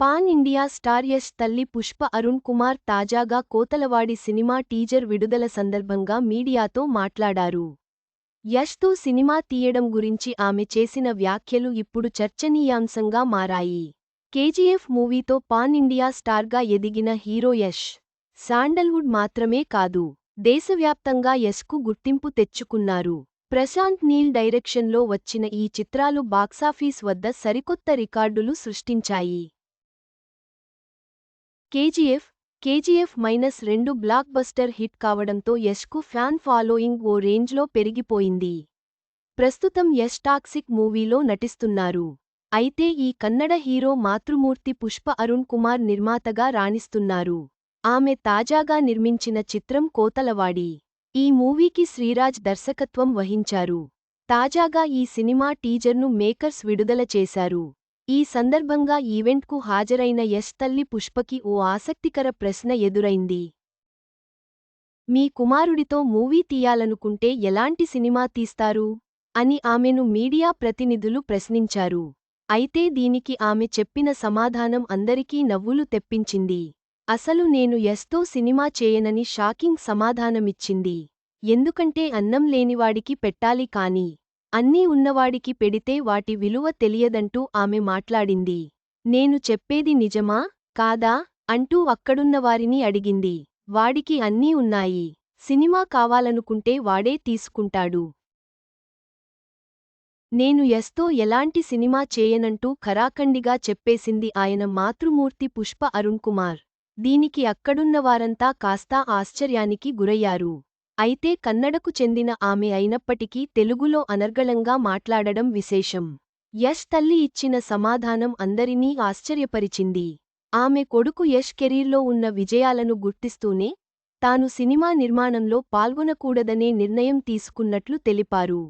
Pan India star Yash తల్లి పుష్ప అరుణ్ కుమార్ తాజాగా కోతలవాడి cinema teaser విడుదల సందర్భంగా మీడియాతో మాట్లాడారు. యష్తో సినిమా తీయడం గురించి ఆమె చేసిన వ్యాఖ్యలు ఇప్పుడు చర్చనీయాంశంగా మారాయి. కేజీఎఫ్ మూవీతో పాన్ ఇండియా స్టార్గా ఎదిగిన హీరో యష్ శాండల్వుడ్ మాత్రమే కాదు దేశవ్యాప్తంగా యష్కు గుర్తింపు తెచ్చుకున్నారు. ప్రశాంత్ నీల్ డైరెక్షన్లో వచ్చిన ఈ చిత్రాలు బాక్సాఫీస్ వద్ద సరికొత్త రికార్డులు సృష్టించాయి. కేజీఎఫ్ కేజీఎఫ్ మైనస్ రెండు బ్లాక్ బస్టర్ హిట్ కావడంతో యష్కు ఫ్యాన్ ఫాలోయింగ్ ఓ రేంజ్లో పెరిగిపోయింది. ప్రస్తుతం యష్ టాక్సిక్ మూవీలో నటిస్తున్నారు. అయితే ఈ కన్నడ హీరో మాతృమూర్తి పుష్ప అరుణ్ కుమార్ నిర్మాతగా రాణిస్తున్నారు. ఆమె తాజాగా నిర్మించిన చిత్రం కోతలవాడి. ఈ మూవీకి శ్రీరాజ్ దర్శకత్వం వహించారు. తాజాగా ఈ సినిమా టీజర్ను మేకర్స్ విడుదల చేశారు. ఈ సందర్భంగా ఈవెంట్కు హాజరైన యష్ తల్లి పుష్పకి ఓ ఆసక్తికర ప్రశ్న ఎదురైంది. మీ కుమారుడితో మూవీ తీయాలనుకుంటే ఎలాంటి సినిమా తీస్తారు? అని ఆమెను మీడియా ప్రతినిధులు ప్రశ్నించారు. అయితే దీనికి ఆమె చెప్పిన సమాధానం అందరికీ నవ్వులు తెప్పించింది. అసలు నేను యస్తో సినిమా చేయనని షాకింగ్ సమాధానమిచ్చింది. ఎందుకంటే అన్నం లేనివాడికి పెట్టాలి కాని అన్నీ ఉన్నవాడికి పెడితే వాటి విలువ తెలియదంటూ ఆమె మాట్లాడింది. నేను చెప్పేది నిజమా? కాదా? అంటూ అక్కడున్నవారిని అడిగింది. వాడికి అన్నీ ఉన్నాయి. సినిమా కావాలనుకుంటే వాడే తీసుకుంటాడు. నేను ఎస్తో ఎలాంటి సినిమా చేయనంటూ ఖరాఖండిగా చెప్పేసింది ఆయన మాతృమూర్తి పుష్ప అరుణ్ కుమార్. దీనికి అక్కడున్నవారంతా కాస్తా ఆశ్చర్యానికి గురయ్యారు. అయితే కన్నడకు చెందిన ఆమె అయినప్పటికీ తెలుగులో అనర్గళంగా మాట్లాడడం విశేషం. యష్ తల్లి ఇచ్చిన సమాధానం అందరినీ ఆశ్చర్యపరిచింది. ఆమె కొడుకు యష్ కెరీర్లో ఉన్న విజయాలను గుర్తిస్తూనే తాను సినిమా నిర్మాణంలో పాల్గొనకూడదనే నిర్ణయం తీసుకున్నట్లు తెలిపారు.